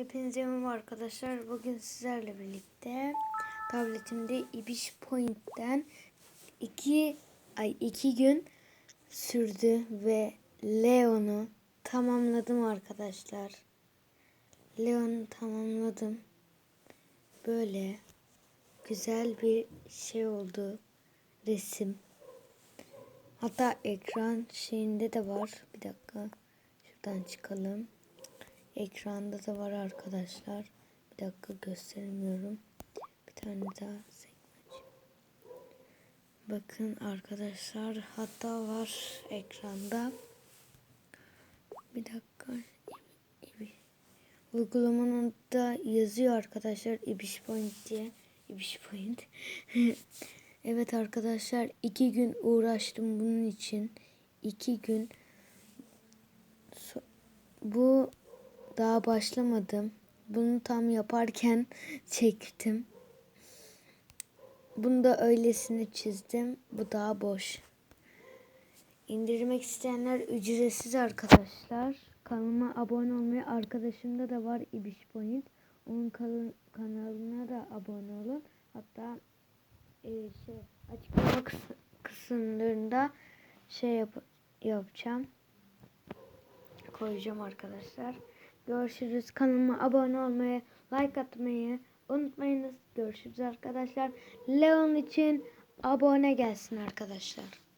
Hepinize merhaba arkadaşlar. Bugün sizlerle birlikte tabletimde Ibiş Point'ten iki ay iki gün sürdü ve Leon'u tamamladım arkadaşlar. Leon'u tamamladım. Böyle güzel bir şey oldu. Resim. Hatta ekran şeyinde de var. Bir dakika. Şuradan çıkalım. Ekranda da var arkadaşlar. Bir dakika gösteremiyorum. Bir tane daha sekme Bakın arkadaşlar hatta var ekranda. Bir dakika. Uygulamanın da yazıyor arkadaşlar İbiş Point diye. İbiş Point. evet arkadaşlar iki gün uğraştım bunun için. İki gün bu daha başlamadım. Bunu tam yaparken çektim. Bunu da öylesine çizdim. Bu daha boş. İndirmek isteyenler ücretsiz arkadaşlar. Kanalıma abone olmayı arkadaşımda da var İbiş Point. Onun kanalına da abone olun. Hatta e, şey açıklama kıs kısımlarında şey yap yapacağım. Koyacağım arkadaşlar. Görüşürüz. Kanalıma abone olmayı, like atmayı unutmayınız. Görüşürüz arkadaşlar. Leon için abone gelsin arkadaşlar.